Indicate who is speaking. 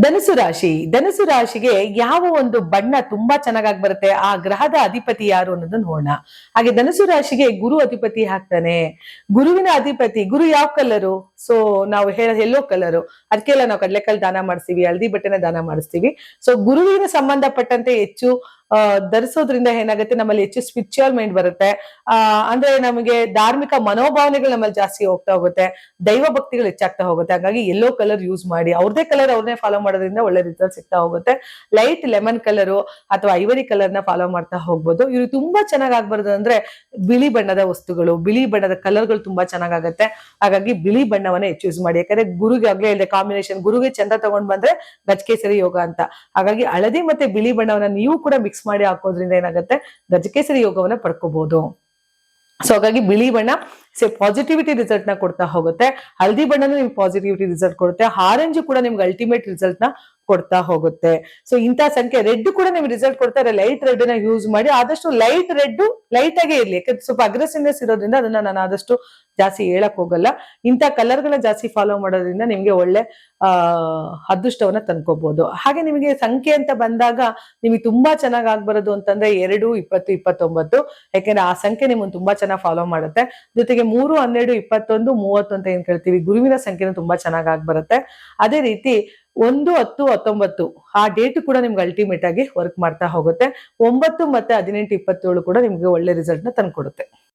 Speaker 1: ಧನುಸು ರಾಶಿ. ಧನುಸು ರಾಶಿಗೆ ಯಾವ ಒಂದು ಬಣ್ಣ ತುಂಬಾ ಚೆನ್ನಾಗಿ ಬರುತ್ತೆ, ಆ ಗ್ರಹದ ಅಧಿಪತಿ ಯಾರು ಅನ್ನೋದನ್ನ ನೋಡೋಣ. ಹಾಗೆ ಧನುಸು ರಾಶಿಗೆ ಗುರು ಅಧಿಪತಿ ಹಾಕ್ತಾನೆ ಗುರುವಿನ ಅಧಿಪತಿ, ಗುರು ಯಾವ ಕಲರು? ಸೊ ನಾವು ಹೇಳ ಎಲ್ಲೋ ಕಲರು. ಅದಕ್ಕೆಲ್ಲ ನಾವು ಕಡಲೆಕಲ್ ದಾನ ಮಾಡಿಸ್ತೀವಿ, ಹಳದಿ ಬಟ್ಟೆನ ದಾನ ಮಾಡಿಸ್ತೀವಿ. ಸೊ ಗುರುವಿನ ಸಂಬಂಧಪಟ್ಟಂತೆ ಹೆಚ್ಚು ಧರಿಸೋದ್ರಿಂದ ಏನಾಗುತ್ತೆ? ನಮ್ಮಲ್ಲಿ ಹೆಚ್ಚು ಸ್ಪಿರಿಚುವಲ್ ಮೈಂಡ್ ಬರುತ್ತೆ. ಆ, ಅಂದ್ರೆ ನಮಗೆ ಧಾರ್ಮಿಕ ಮನೋಭಾವನೆಗಳು ನಮ್ಮಲ್ಲಿ ಜಾಸ್ತಿ ಹೋಗ್ತಾ ಹೋಗುತ್ತೆ. ದೈವ ಭಕ್ತಿಗಳು ಹೆಚ್ಚಾಗ್ತಾ ಹೋಗುತ್ತೆ. ಹಾಗಾಗಿ ಎಲ್ಲೋ ಕಲರ್ ಯೂಸ್ ಮಾಡಿ. ಅವ್ರದೇ ಕಲರ್ ಅವ್ರನ್ನೇ ಫಾಲೋ ಮಾಡೋದ್ರಿಂದ ಒಳ್ಳೆ ರಿಸಲ್ಟ್ ಸಿಗ್ತಾ ಹೋಗುತ್ತೆ. ಲೈಟ್ ಲೆಮನ್ ಕಲರು ಅಥವಾ ಐವರಿ ಕಲರ್ನ ಫಾಲೋ ಮಾಡ್ತಾ ಹೋಗ್ಬೋದು. ಇವ್ರು ತುಂಬಾ ಚೆನ್ನಾಗ್ ಆಗ್ಬಾರ್ದು ಅಂದ್ರೆ ಬಿಳಿ ಬಣ್ಣದ ವಸ್ತುಗಳು, ಬಿಳಿ ಬಣ್ಣದ ಕಲರ್ಗಳು ತುಂಬಾ ಚೆನ್ನಾಗಾಗತ್ತೆ ಹಾಗಾಗಿ ಬಿಳಿ ಬಣ್ಣವನ್ನ ಹೆಚ್ಚು ಯೂಸ್ ಮಾಡಿ. ಯಾಕಂದ್ರೆ ಗುರುಗೆ ಆಗ್ಲೇ ಇದೆ ಕಾಂಬಿನೇಷನ್ ಗುರುಗೆ ಚಂದ ತಗೊಂಡ್ ಬಂದ್ರೆ ಗಜಕೇಸರಿ ಯೋಗ ಅಂತ. ಹಾಗಾಗಿ ಹಳದಿ ಮತ್ತೆ ಬಿಳಿ ಬಣ್ಣವನ್ನ ನೀವು ಕೂಡ ಮಿಕ್ಸ್ ಮಾಡಿ ಹಾಕೋದ್ರಿಂದ ಏನಾಗುತ್ತೆ? ಗಜಕೇಸರಿ ಯೋಗವನ್ನ ಪಡ್ಕೋಬಹುದು ಸೊ ಹಾಗಾಗಿ ಬಿಳಿ ಬಣ್ಣ ಸೇ ಪಾಸಿಟಿವಿಟಿ ರಿಸಲ್ಟ್ನ ಕೊಡ್ತಾ ಹೋಗುತ್ತೆ. ಹಳದಿ ಬಣ್ಣನೂ ನಿಮ್ಗೆ ಪಾಸಿಟಿವಿಟಿ ರಿಸಲ್ಟ್ ಕೊಡುತ್ತೆ. ಆರೆಂಜ್ ಕೂಡ ನಿಮ್ಗೆ ಅಲ್ಟಿಮೇಟ್ ರಿಸಲ್ಟ್ನ ಕೊಡ್ತಾ ಹೋಗುತ್ತೆ. ಸೊ ಇಂತ ಸಂಖ್ಯೆ ರೆಡ್ ಕೂಡ ನಿಮ್ಗೆ ರಿಸಲ್ಟ್ ಕೊಡ್ತಾರೆ. ಲೈಟ್ ರೆಡ್ನ ಯೂಸ್ ಮಾಡಿ ಆದಷ್ಟು ಲೈಟ್ ರೆಡ್ ಲೈಟ್ ಆಗೇ ಇರ್ಲಿ. ಯಾಕಂದ್ರೆ ಸ್ವಲ್ಪ ಅಗ್ರೆಸಿವ್ನೆಸ್ ಇರೋದ್ರಿಂದ ಅದನ್ನ ನಾನು ಆದಷ್ಟು ಜಾಸ್ತಿ ಹೇಳಕ್ ಹೋಗಲ್ಲ. ಇಂಥ ಕಲರ್ ಗಳನ್ನ ಜಾಸ್ತಿ ಫಾಲೋ ಮಾಡೋದ್ರಿಂದ ನಿಮ್ಗೆ ಒಳ್ಳೆ ಅದೃಷ್ಟವನ್ನ ತಂದ್ಕೋಬಹುದು ಹಾಗೆ ನಿಮಗೆ ಸಂಖ್ಯೆ ಅಂತ ಬಂದಾಗ ನಿಮಗೆ ತುಂಬಾ ಚೆನ್ನಾಗಿ ಆಗ್ಬಾರದು ಅಂತಂದ್ರೆ ಎರಡು, ಇಪ್ಪತ್ತು, ಇಪ್ಪತ್ತೊಂಬತ್ತು. ಯಾಕೆಂದ್ರೆ ಆ ಸಂಖ್ಯೆ ನಿಮ್ಮನ್ನು ತುಂಬಾ ಚೆನ್ನಾಗಿ ಫಾಲೋ ಮಾಡುತ್ತೆ. ಜೊತೆಗೆ ಮೂರು, ಹನ್ನೆರಡು, ಇಪ್ಪತ್ತೊಂದು, ಮೂವತ್ತು ಅಂತ ಏನ್ ಕೇಳ್ತೀವಿ? ಗುರುವಿನ ಸಂಖ್ಯೆನೂ ತುಂಬಾ ಚೆನ್ನಾಗಿ ಆಗ್ಬರುತ್ತೆ. ಅದೇ ರೀತಿ ಒಂದು, ಹತ್ತು, ಹತ್ತೊಂಬತ್ತು. ಆ ಡೇಟ್ ಕೂಡ ನಿಮ್ಗೆ ಅಲ್ಟಿಮೇಟ್ ಆಗಿ ವರ್ಕ್ ಮಾಡ್ತಾ ಹೋಗುತ್ತೆ. ಒಂಬತ್ತು ಮತ್ತೆ ಹದಿನೆಂಟು, ಇಪ್ಪತ್ತೇಳು ಕೂಡ ನಿಮ್ಗೆ ಒಳ್ಳೆ ರಿಸಲ್ಟ್ನ ತಂದ್ಕೊಡುತ್ತೆ.